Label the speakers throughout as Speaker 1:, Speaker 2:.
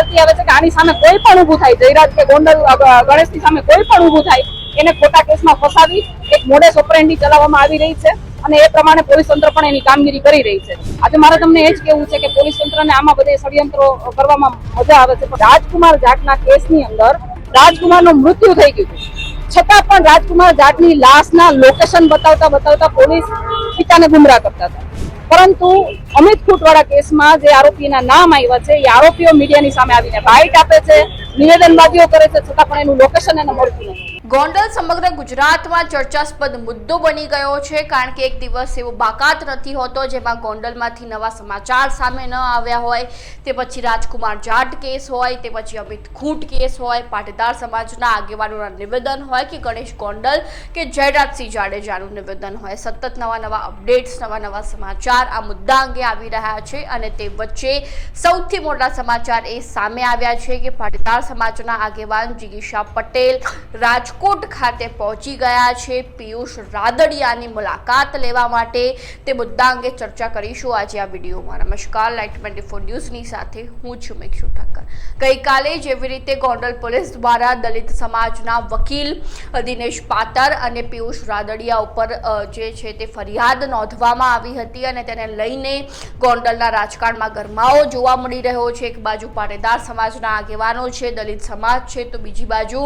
Speaker 1: ચાલતી આવે છે કે આની સામે કોઈ પણ ઊભું થાય, જયરાજ કે ગોંડલ ગણેશની સામે કોઈ પણ ઊભું થાય, એને ખોટા કેસમાં ફસાવી એક મોડેસ ઓપરેન્ડી ચલાવવામાં આવી રહી છે અને એ પ્રમાણે પોલીસ તંત્ર પણ એની કામગીરી કરી રહી છે. આજે મારે તમને એ જ કેવું છે કે પોલીસ તંત્રને આમાં બધે ષડયંત્રો કરવામાં મજા આવે છે, પણ રાજકુમાર જાટના કેસની અંદર રાજકુમારનું મૃત્યુ થઈ ગયું છતાં પણ રાજકુમાર જાટની લાશના લોકેશન બતાવતા બતાવતા પોલીસ પિતાને ગુમરાહ કરતા હતા. પરંતુ અમિત ખૂટવાળા કેસમાં જે આરોપીના નામ આવ્યા છે, એ આરોપીઓ મીડિયાની સામે આવીને બાઇટ આપે છે નિવેદનબાજીઓ કરે છે, છતાં પણ એનું લોકેશન એને મળતું નથી.
Speaker 2: ગોંડલ સમગ્ર ગુજરાતમાં ચર્ચાસ્પદ મુદ્દો બની ગયો છે, કારણ કે એક દિવસ એવો બાકાત નથી હોતો જેમાં ગોંડલમાંથી નવા સમાચાર સામે ન આવ્યા હોય. તે પછી રાજકુમાર જાટ કેસ હોય, તે પછી અમિત ખૂંટ કેસ હોય, પાટીદાર સમાજના આગેવાનોના નિવેદન હોય કે ગણેશ ગોંડલ કે જયરાજસિંહ જાડેજાનું નિવેદન હોય. સતત નવા નવા અપડેટ્સ, નવા નવા સમાચાર આ મુદ્દા અંગે આવી રહ્યા છે અને તે વચ્ચે સૌથી મોટા સમાચાર એ સામે આવ્યા છે કે પાટીદાર સમાજના આગેવાન જિગીશા પટેલ રાજકોટ ખાતે પહોંચી ગયા છે. પિયુષ રાદડિયાની મુલાકાત લેવા માટે તે મુદ્દા અંગે ચર્ચા કરીશું આજે આ વિડીયોમાં. નમસ્કાર. લાઇટ ટ્વેન્ટી ફોર ન્યૂઝની સાથે હું છું મેક્ષુ ઠક્કર ગઈકાલે જેવી રીતે ગોંડલ પોલીસ દ્વારા દલિત સમાજના વકીલ દિનેશ પાતર અને પિયુષ રાદડિયા ઉપર જે છે તે ફરિયાદ નોંધવામાં આવી હતી અને તેને લઈને ગોંડલના રાજકારણમાં ગરમાવો જોવા મળી રહ્યો છે. એક બાજુ પાટીદાર સમાજના આગેવાનો છે, દલિત સમાજ છે, તો બીજી બાજુ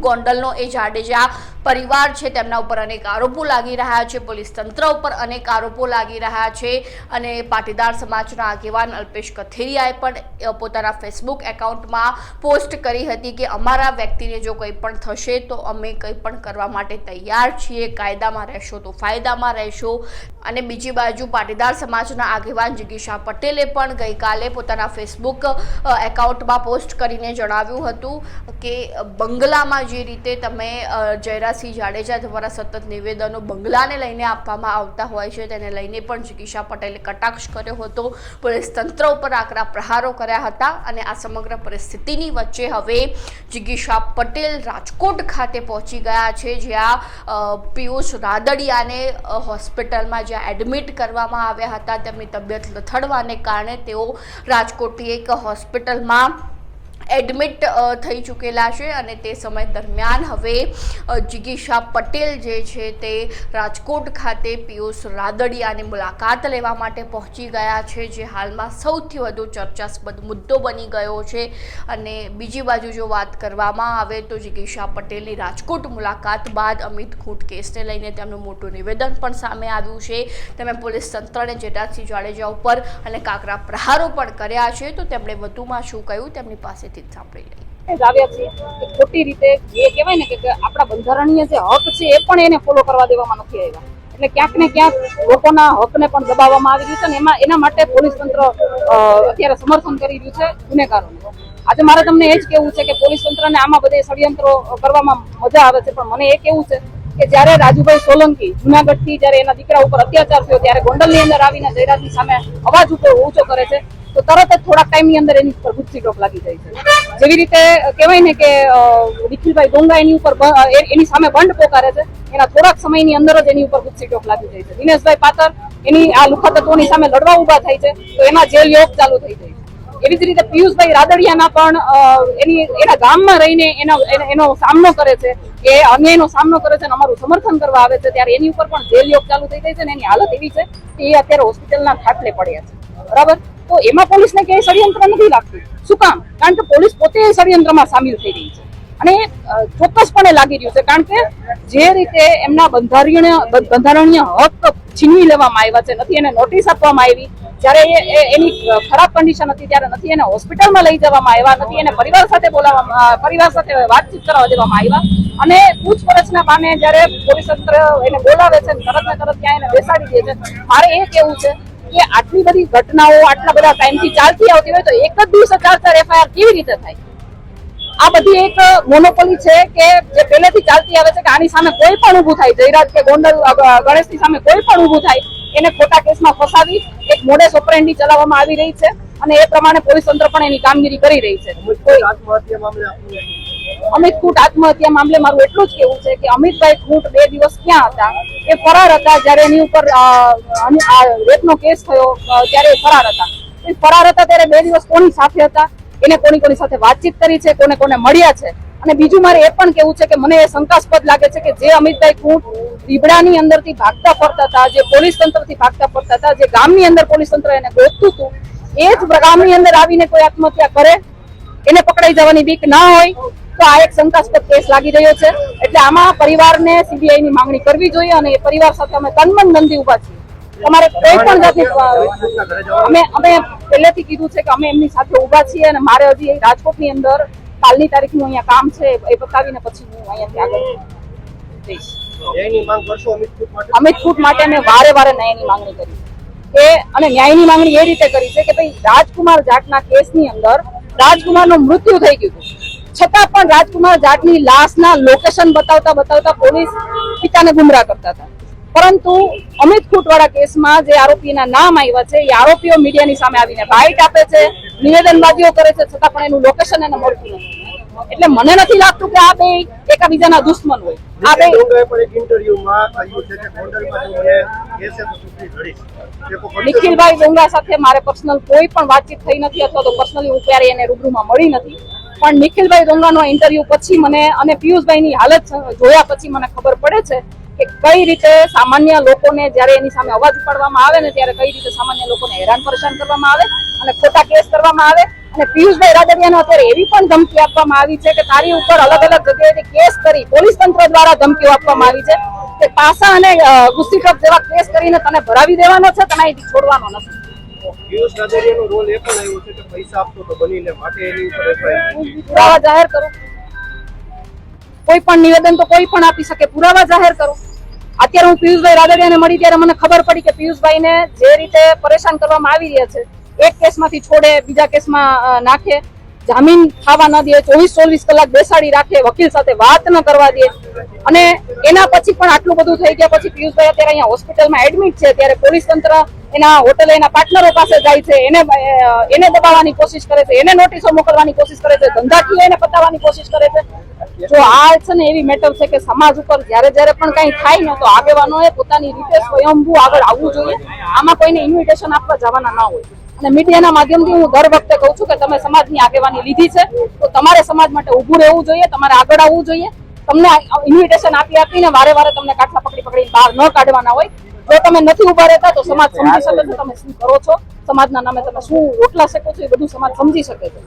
Speaker 2: ગોંડલનો એ જાડેજા પરિવાર છે, તેમના ઉપર અનેક આરોપો લાગી રહ્યા છે, પોલીસ તંત્ર ઉપર અનેક આરોપો લાગી રહ્યા છે અને પાટીદાર સમાજના આગેવાન અલ્પેશ કથેરિયાએ પણ પોતાના ફેસબુક એકાઉન્ટમાં પોસ્ટ કરી હતી કે અમારા વ્યક્તિને જો કંઈ પણ થશે તો અમે કંઈ પણ કરવા માટે તૈયાર છીએ, કાયદામાં રહેશો તો ફાયદામાં રહેશો. અને બીજી બાજુ પાટીદાર સમાજના આગેવાન જિગીશા પટેલે પણ ગઈકાલે પોતાના ફેસબુક એકાઉન્ટમાં પોસ્ટ કરીને જણાવ્યું હતું કે બંગલામાં જે રીતે તમે જયરાસિંહ જાડેજા દ્વારા સતત નિવેદનો બંગલાને લઈને આપવામાં આવતા હોય છે, તેને લઈને પણ જિગીશા પટેલે કટાક્ષ કર્યો હતો. પોલીસ તંત્ર ઉપર આકરા પ્રહારો કર્યા હતા અને આ સમગ્ર પરિસ્થિતિની વચ્ચે હવે જિગીશા પટેલ રાજકોટ ખાતે પહોંચી ગયા છે, જ્યાં પિયુષ રાદડિયાને હોસ્પિટલમાં જ્યાં એડમિટ કરવામાં આવ્યા હતા. તેમની તબિયત લથડવાને કારણે તેઓ રાજકોટની એક હોસ્પિટલમાં એડમિટ થઈ ચૂકેલા છે અને તે સમય દરમિયાન હવે જિગીશા પટેલ જે છે તે રાજકોટ ખાતે પિયુષ રાદડિયાની મુલાકાત લેવા માટે પહોંચી ગયા છે, જે હાલમાં સૌથી વધુ ચર્ચાસ્પદ મુદ્દો બની ગયો છે. અને બીજી બાજુ જો વાત કરવામાં આવે તો જિગીશા પટેલની રાજકોટ મુલાકાત બાદ અમિત ખૂટ કેસને લઈને તેમનું મોટું નિવેદન પણ સામે આવ્યું છે. તેમણે પોલીસ તંત્રને જેટાસિંહ જાડેજા ઉપર અને કાકરા પ્રહારો પણ કર્યા છે. તો તેમણે વધુમાં શું કહ્યું? તેમની પાસેથી જ સાંભળી
Speaker 1: જ આવ્યા કે ખોટી રીતે જે કહેવાય ને કે આપણા બંધારણીય જે હક છે એ પણ એને ફોલો કરવા દેવામાં નથી આવ્યા. એટલે ક્યાંક ને ક્યાંક લોકોના હકને પણ દબાવવામાં આવી રહ્યું છે અને એમાં, એના માટે પોલીસ તંત્ર અત્યારે સમર્થન કરી રહ્યું છે ગુનેગારોને. આજે મારે તમને એ જ કેવું છે કે પોલીસ તંત્રને આમાં બધે ષડયંત્રો કરવામાં મજા આવે છે, પણ મને એ કેવું છે કે જ્યારે રાજુભાઈ સોલંકી જુનાગઢથી જ્યારે એના દીકરા ઉપર અત્યાચાર થયો, ત્યારે ગોંડલની અંદર આવીને જયરાજની સામે અવાજ ઉપર ઊંચો કરે છે તરત જ થોડાક ટાઈમની અંદર એની ઉપર ગુસ્સી ટોક લાગી જાય છે. જેવી રીતે કહેવાય ને કે નિખિલભાઈ ડોંગા એની ઉપર એની સામે બંધ પોકારે છે. એના થોડાક સમયની અંદર જ એની ઉપર ગુસ્સી ટોક લાગી જાય છે. દિનેશભાઈ પાતર એની આ લુખા તત્વોની સામે લડવા ઊભા થાય છે. તો એના જેલ યોગ ચાલુ થઈ જાય એવી જ રીતે પિયુષભાઈ રાદડિયાના પણ એની, એના ગામમાં રહીને એનો, એનો- એનો સામનો કરે છે એ અન્યાયનો સામનો કરે છે અને અમારું સમર્થન કરવા આવે છે, ત્યારે એની ઉપર પણ જેલ યોગ ચાલુ થઈ જાય છે અને એની હાલત એવી છે કે એ અત્યારે હોસ્પિટલના ખાટલે પડ્યા છે. બરાબર? તો એમાં પોલીસને ક્યાંય ષડયંત્ર નથી લાગતું. શું કામ? કારણ કે પોલીસ પોતે ષડયંત્રમાં સામેલ થઈ રહી છે. અને ચોક્કસપણે લાગી રહ્યું છે, કારણ કે જે રીતે એમના બંધારણીય બંધારણીય હક છીનવી લેવામાં આવ્યા છે, નથી એને નોટિસ આપવામાં આવી, જ્યારે એ- એની ખરાબ કન્ડિશન હતી, ત્યારે નથી એને હોસ્પિટલમાં લઈ જવામાં આવ્યા, નથી એને પરિવાર સાથે બોલાવવામાં પરિવાર સાથે વાતચીત કરવા દેવામાં આવ્યા. અને પૂછપરછના બાને જ્યારે પોલીસ તંત્ર એને બોલાવે છે તરત ને તરત ત્યાં એને બેસાડી દે છે. મારે એ કેવું છે કે આટલી બધી ઘટનાઓ આટલા બધા ટાઈમથી ચાલતી આવતી હોય તો એક જ દિવસે ચાર એફઆઈઆર કેવી રીતે થાય? આ બધી એક મોનોપોલી છે કે જે પહેલેથી ચાલતી આવે છે કે આની સામે કોઈ પણ ઊભું થાય. જયરાજ કે ગોંડલ ગણેશની સામે કોઈ પણ ઊભું થાય, એને ખોટા કેસમાં ફસાવી એક મોડેસ ઓપરેન્ડી ચલાવવામાં આવી રહી છે અને એ પ્રમાણે પોલીસ તંત્ર પણ એની કામગીરી કરી રહી છે. કોઈ
Speaker 3: આત્મહત્યા મામલે
Speaker 1: અમિત ખૂટ આત્મહત્યા મામલે મારું એટલું જ કેવું છે કે અમિતભાઈ ખૂટ બે દિવસ ક્યાં હતા? એ ફરાર હતા જ્યારે એની ઉપર રેપનો કેસ થયો ત્યારે એ ફરાર હતા. એ ફરાર હતા ત્યારે બે દિવસ કોની સાથે હતા? એને કોની કોની સાથે વાતચીત કરી છે? કોને કોને મળ્યા છે? અને બીજું મારે એ પણ કેવું છે કે મને એ શંકાસ્પદ લાગે છે કે જે અમિતભાઈ દીબડાની રીબડાની અંદરથી ભાગતા ફરતા હતા, જે પોલીસ તંત્રથી ભાગતા ફરતા હતા, જે ગામની અંદર પોલીસ તંત્ર એને ગોતતું હતું, એ જ ગામની અંદર આવીને કોઈ આત્મહત્યા કરે? એને પકડાઈ જવાની બીક ના હોય? તો આ એક શંકાસ્પદ કેસ લાગી રહ્યો છે. એટલે આમાં પરિવારને સીબીઆઈ ની માંગણી કરવી જોઈએ અને એ પરિવાર સાથે અમે તનમન નંદી ઊભા છીએ. તમારે કોઈ પણ જાતની અમે અમે પહેલેથી કીધું છે કે અમે એમની સાથે ઊભા છીએ અને મારે હજી રાજકોટની અંદર કાલની તારીખનું અહીંયા કામ છે એ બતાવીને પછી હું અહીંયાથી આગળ જઈશ.
Speaker 3: અમિત ફૂટ માટે?
Speaker 1: અમે વારે વારે ન્યાયની માંગણી કરી. કે અને ન્યાયની માંગણી એ રીતે કરી છે કે ભાઈ રાજકુમાર જાટના કેસની અંદર રાજકુમારનું મૃત્યુ થઈ ગયું છતાં પણ રાજકુમાર જાટની લાશના લોકેશન બતાવતા બતાવતા પોલીસ પિતાને ગુમરાહ કરતા હતા. પરંતુ અમિત ખૂટવાળા કેસમાં જે આરોપીના નામ આવ્યા છે એ આરોપીઓ મીડિયાની સામે આવીને બાઇટ આપે છે નિવેદનબાજીઓ કરે છે છતાં પણ એનું લોકેશન એને મળતું નથી. એટલે મને નથી લાગતું કે આ બે એકાબીજાના દુશ્મન હોય. આ બે નિખિલભાઈ ડુંગરા સાથે મારે પર્સનલ કોઈ પણ વાતચીત થઈ નથી અથવા તો પર્સનલી હું ક્યારે એને રૂબરૂમાં મળી નથી. પણ નિખિલભાઈ ડોંગરાનો ઇન્ટરવ્યુ પછી મને અને પિયુષભાઈની હાલત જોયા પછી મને ખબર પડે છે કે કઈ રીતે સામાન્ય લોકોને જ્યારે એની સામે અવાજ ઉપાડવામાં આવે ને ત્યારે કઈ રીતે સામાન્ય લોકોને હેરાન પરેશાન કરવામાં આવે અને ખોટા કેસ કરવામાં આવે. અને પિયુષભાઈ રાદડિયાનો અત્યારે એવી પણ ધમકી આપવામાં આવી છે કે તારી ઉપર અલગ અલગ જગ્યાએથી કેસ કરી પોલીસ તંત્ર દ્વારા ધમકીઓ આપવામાં આવી છે કે પાસા અને અ, ગુસ્સી જેવા કેસ કરીને તને ભરાવી દેવાનો છે તને અહીંથી છોડવાનો નથી. કોઈ પણ નિવેદન તો કોઈ પણ આપી શકે. પુરાવા જાહેર કરો. અત્યારે હું પિયુષભાઈ રાદડિયાને મળી ત્યારે મને ખબર પડી કે પિયુષભાઈને જે રીતે પરેશાન કરવામાં આવી રહ્યા છે, એક કેસમાંથી છોડે, બીજા કેસમાં નાખે, જામીન ખાવા ન દે, ચોવીસ ચોવીસ કલાક બેસાડી રાખે, વકીલ સાથે વાત ન કરવા દે. અને એના પછી પણ આટલું બધું થઈ ગયા પછી પિયુષભાઈ અત્યારે અહીંયા હોસ્પિટલમાં એડમિટ છે. ત્યારે પોલીસ તંત્ર એના હોટેલ એના પાર્ટનરો પાસે જાય છે, એને એને દબાવવાની કોશિશ કરે છે, એને નોટિસો મોકલવાની કોશિશ કરે છે ધંધાકીય એને પતાવવાની કોશિશ કરે છે. જો આ છે ને એવી મેટર છે કે સમાજ ઉપર જ્યારે જ્યારે પણ કઈ થાય ને તો આગેવાનોએ પોતાની રીતે સ્વયંભૂ આગળ આવવું જોઈએ. આમાં કોઈને ઇન્વિટેશન આપવા જવાના ના હોય. અને મીડિયાના માધ્યમથી હું દર વખતે કહું છું કે તમે સમાજની આગેવાની લીધી છે, તો તમારે સમાજ માટે ઊભું રહેવું જોઈએ, તમારે આગળ આવવું જોઈએ. તમને ઇન્વિટેશન આપી આપીને વારે વારે તમને કાટલા પકડી પકડીને બહાર ન કાઢવાના હોય જો તમે નથી ઊભા રહેતા, તો સમાજ સમજી શકે છે. તમે શું કરો છો? સમાજના નામે તમે શું રોટલા શકો છો? એ બધું સમાજ સમજી શકે છે.